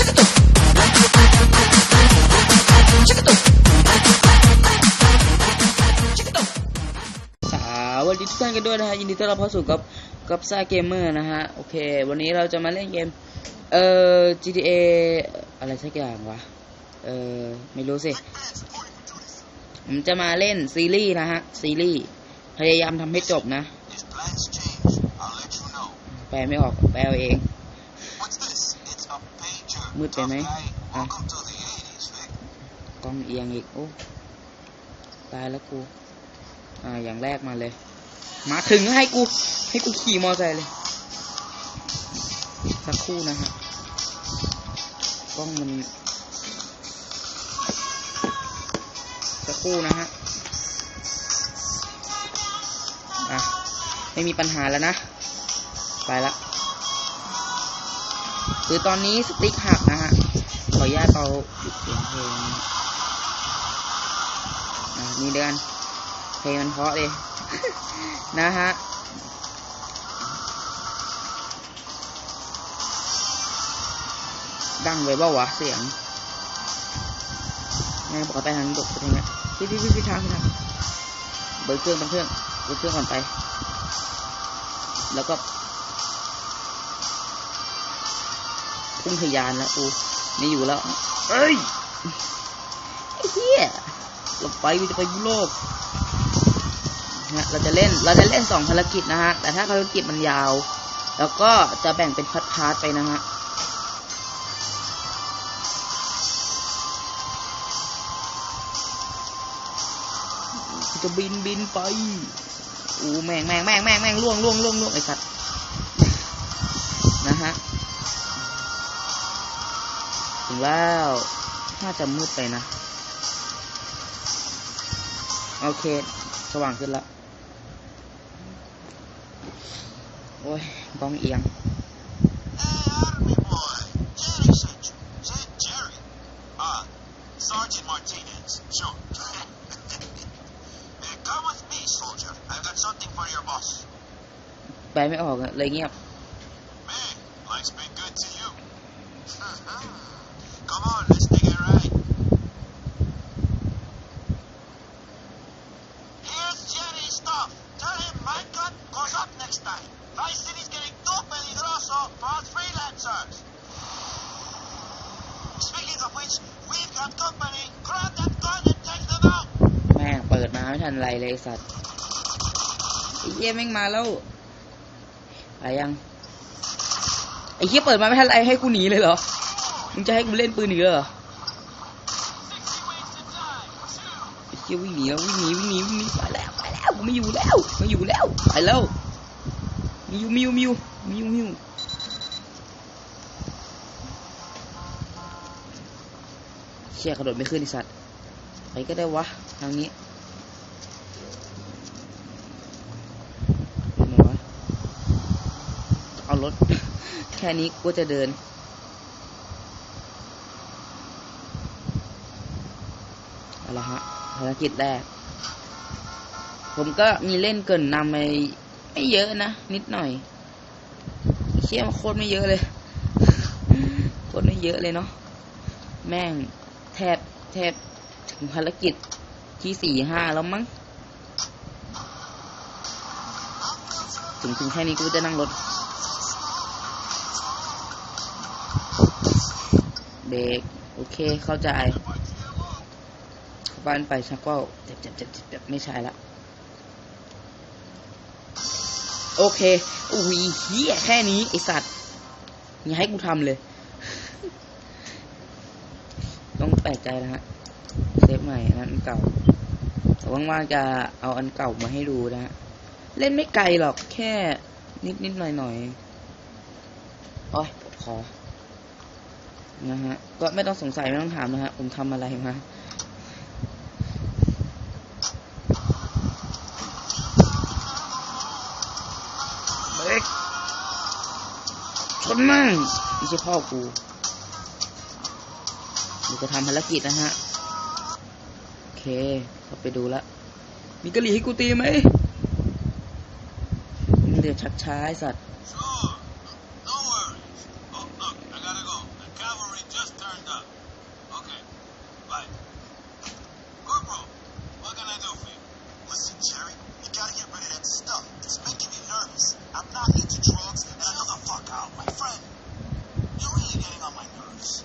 สวัสดีทุกท่านกันด้วยนะฮะยินดีต้อนรับเข้าสู่กับกับซ่าเกมเมอร์นะฮะ โอเค วันนี้เราจะมาเล่นเกม เอ่อ GTA อะไรสักอย่างวะ เอ่อ ไม่รู้สิ ผมจะมาเล่นซีรีส์นะฮะ ซีรีส์พยายามทำให้จบนะ แปลไม่ออก แปลเอาเอง pager. Mute Tough ไปไหม guy. อะ Welcome to the 80s, Vic. กล้องเอียงอีก โอ้ ตายแล้วกู อ่า อย่างแรกมาเลย มาถึงให้กู ให้กูขี่มอไซค์เลย สักครู่นะฮะ กล้องมัน สักครู่นะฮะ อะ ไม่มีปัญหาแล้วนะ ไปละ คือตอนนี้สติ๊กหักนะฮะ ขออนุญาตเอาหยุดเสียงเพลงนี่เดือนเพลงมันเพราะเลย นะฮะดังไปเปล่าวะเสียงแม่บอกไปทางนี้บอกไปทางนี้พี่พี่พี่พี่ทางพี่ทางเบิร์เครื่องเบิร์เครื่องเบิร์เครื่องก่อนไป แล้วก็ พุ่งทะยานแล้วกูไม่อยู่แล้ว เอ้ยไอ้เหี้ยเราไปกูจะไปยุโรปนะฮะเราจะเล่นเราจะเล่นสองภารกิจนะฮะ แต่ถ้าภารกิจมันยาว แล้วก็จะแบ่งเป็นพาร์ทๆไปนะฮะกูจะบินบินไป อู้แม่งแม่งแม่งแม่งแม่งล่วงล่วงล่วงล่วงไอ้สัตว์ แล้ว น่าจะมืดไปนะ โอเค สว่างขึ้นแล้ว โอ้ยกล้องเอียง Hey, Army boy. Jerry sent you. Say Jerry. Ah, Sergeant Martinez. Sure. hey, come with me, soldier. I've got something for your boss. ไปไม่ออกอะเลยเงียบ ไม่ทันไรเลยไอ้สัตว์ไอ้เหี้ยแม่งมาแล้วไปยังไอ้เหี้ยเปิดมาไม่ทันไรให้กูหนีเลยเหรอมึงจะให้กูเล่นปืนอีกเหรอไอ้เหี้ยวิ่งหนีแล้ววิ่งหนีวิ่งหนีวิ่งหนีไปแล้วไปแล้วกูไม่อยู่แล้วไม่อยู่แล้วไปแล้วมิวมิวมิวมิวมิวเชี่ยกระโดดไม่ขึ้นไอ้สัตว์ไปก็ได้วะทางนี้เป็นไงวะเอารถ แค่นี้กูจะเดิน เอาละฮะภารกิจแรก ผมก็มีเล่นเกินนำไปไม่เยอะนะ นิดหน่อยเชี่ยมโคตรไม่เยอะเลย โคตรไม่เยอะเลยเนาะ แม่งแทบแทบถึงภารกิจที่สี่ห้าแล้วมั้ง ถึงถึงแค่นี้กูจะนั่งรถ เบรกโอเคเข้าใจบ้านไปชักว่าเจ็บเจ็บเจ็บเจ็บเจ็บไม่ใช่ละโอเคอุ้ยเฮียแค่นี้ไอสัตว์อย่าให้กูทำเลย ต้องแปลกใจนะฮะเซฟใหม่นนั้นอันเก่า แต่ว่างๆจะเอาอันเก่ามาให้ดูนะฮะเล่นไม่ไกลหรอกแค่นิดนิดหน่อยหน่อยๆโอ้ยปวดคอ นะฮะ ก็ไม่ต้องสงสัยไม่ต้องถามนะฮะ ผมทำอะไรมาเบรกชนมั่งไม่ใช่พ่อกูเดี๋ยวจะทำภารกิจนะฮะ โอเคเข้าไปดูละมีกะหรี่ให้กูตีไหมเดี๋ยวชักช้าไอ้สัตว์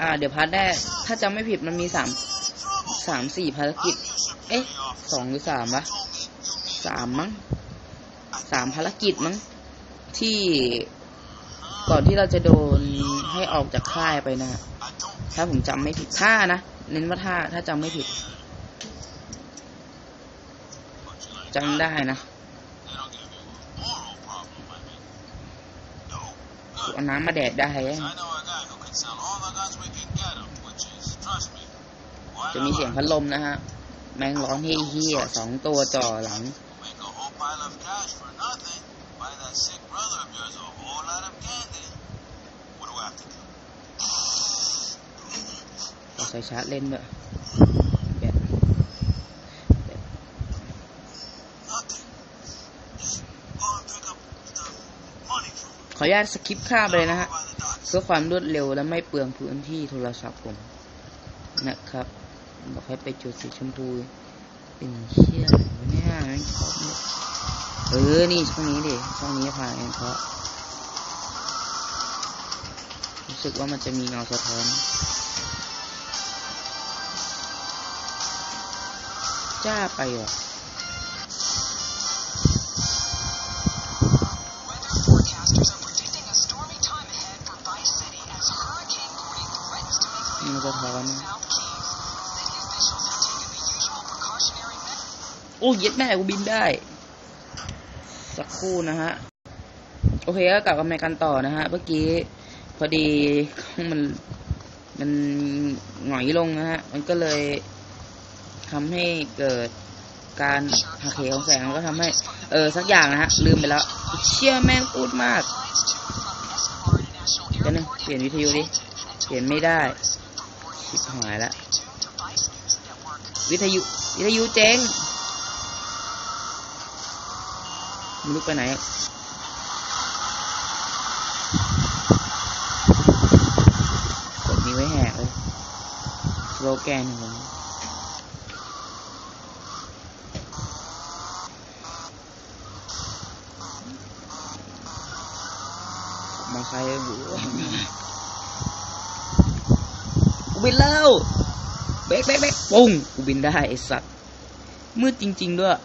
อ่า เดี๋ยวพาร์ทแรกถ้าจำไม่ผิดมันมีสามสามสี่ภารกิจ เอ๊ะสองหรือสามวะสามมั้งสามภารกิจมั้งที่ก่อนที่เราจะโดนให้ออกจากค่ายไปนะฮะถ้าผมจำไม่ผิดถ้านะเน้นว่าถ้าถ้าจำไม่ผิดจำได้นะเอาน้ำมาแดดได้ จะมีเสียงพัดลมนะฮะ แมงร้อนเฮี้ยสองตัวจ่อหลัง เราใส่ชาร์จเล่นด้วะขออนุญาตสกิปข้ามไปเลยนะฮะ เพื่อความรวดเร็วและไม่เปลืองพื้นที่โทรศัพท์ผมนะครับ บอกให้ไปจุดสีชมพูเป็นเชี่ยอะไรวเนี่ยชอบเนี่ยเออ นี่ช่องนี้ดิช่องนี้ผ่านเพราะรู้สึกว่ามันจะมีเงาสะท้อนจ้าไปอะ โอ้เย็ดแม่กูบินได้ สักครู่นะฮะ โอเคก็กลับมากันต่อนะฮะ เมื่อกี้ พอดีมันมันหงอยลงนะฮะ มันก็เลยทำให้เกิดการหักเหของแสงก็ทำให้ เออ สักอย่างนะฮะ ลืมไปแล้ว เชี่ยแม่งพูดมากเดี๋ยวนึงเปลี่ยนวิทยุดิ เปลี่ยนไม่ได้ชิบหายละ วิทยุ วิทยุเจ๊ง ไม่รู้ไปไหนกดนี้ไว้แหกเลยสโลแกนของผมมาใครอยู่กูบินแล้วเบรกเบรกเบรกปุ้งกูบินได้ไอสัตว์มืดจริง ๆ ด้วย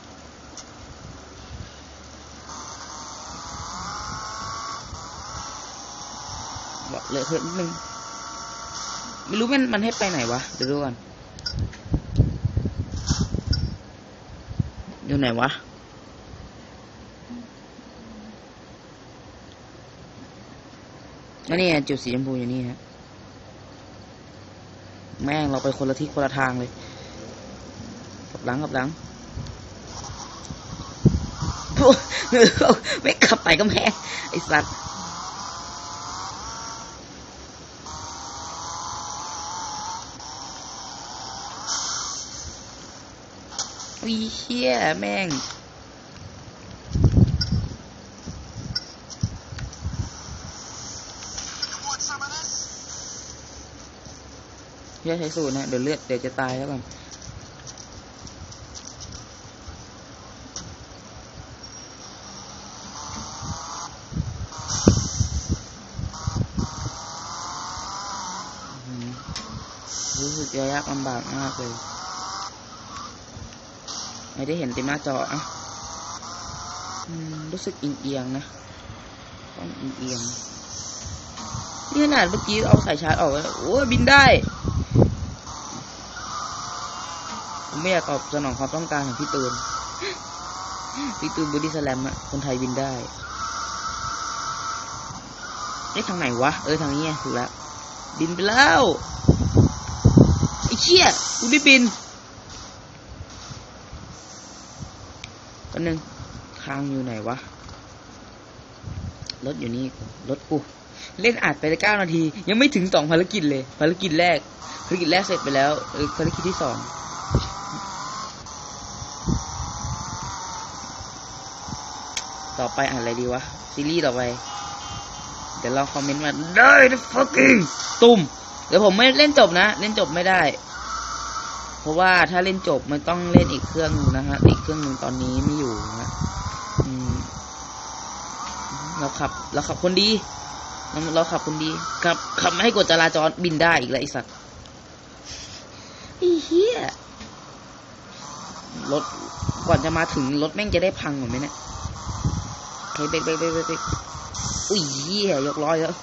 บอก เลยเถอะนิดนึงไม่รู้มันมันให้ไปไหนวะเดี๋ยวดูก่อนอยู่ไหนวะอันนี้ไงจุดสีชมพูอยู่นี่ฮะแม่งเราไปคนละทิศคนละทางเลยกับหลังกับหลังไม่ขับไปก็แม่ไอสัตว์ วีเชี่ยแม่ง You want some of this? เชี่ยใช้สูตรนะ เดี๋ยวเลือดเดี๋ยวจะตายแล้วก่อนรู้สึกยากลำบากมากเลย ไม่ได้เห็นเต็มหน้าจออะรู้สึกเอียงๆนะต้องเอียงๆนี่ขนาดเมื่อกี้เอาสายชาร์จออกแล้วโอ้บินได้ผมไม่อยากตอบสนองความต้องการของพี่ตูน พี่ตูนบอดี้สแลมอะคนไทยบินได้เอ๊ทางไหนวะ เออทางนี้ไงถูกแล้ว บินไปแล้ว ไอ้เชี่ยกูได้บิน กันหนึ่งทางอยู่ไหนวะ รถอยู่นี่ รถกูเล่นอัดไปได้เก้านาที ยังไม่ถึงสองภารกิจเลย ภารกิจแรก ภารกิจแรกเสร็จไปแล้วภารกิจที่สองต่อไปอะไรดีวะ ซีรีส์ต่อไป เดี๋ยวเราคอมเมนต์มาได้ fucking ตุ่มเดี๋ยวผมไม่เล่นจบนะ เล่นจบไม่ได้ ราะว่าถ้าเล่นจบมันต้องเล่นอีกเครื่องหนึงนะฮะอีกเครื่องหนึ่งตอนนี้ไม่อยู่นะฮะอืมเราขับเราขับคนดีเราเราขับคนดีขับขับไม่ให้กฎจราจรบินได้อีกแล้วไอสัตว์ไอ้เหี้ยรถก่อนจะมาถึงรถแม่งจะได้พังหมดไหมเนี่ยโอเคเบรกเบรกเบรกเบรกเบรกอุ้ยเหี้ยยกร้อยแล้ว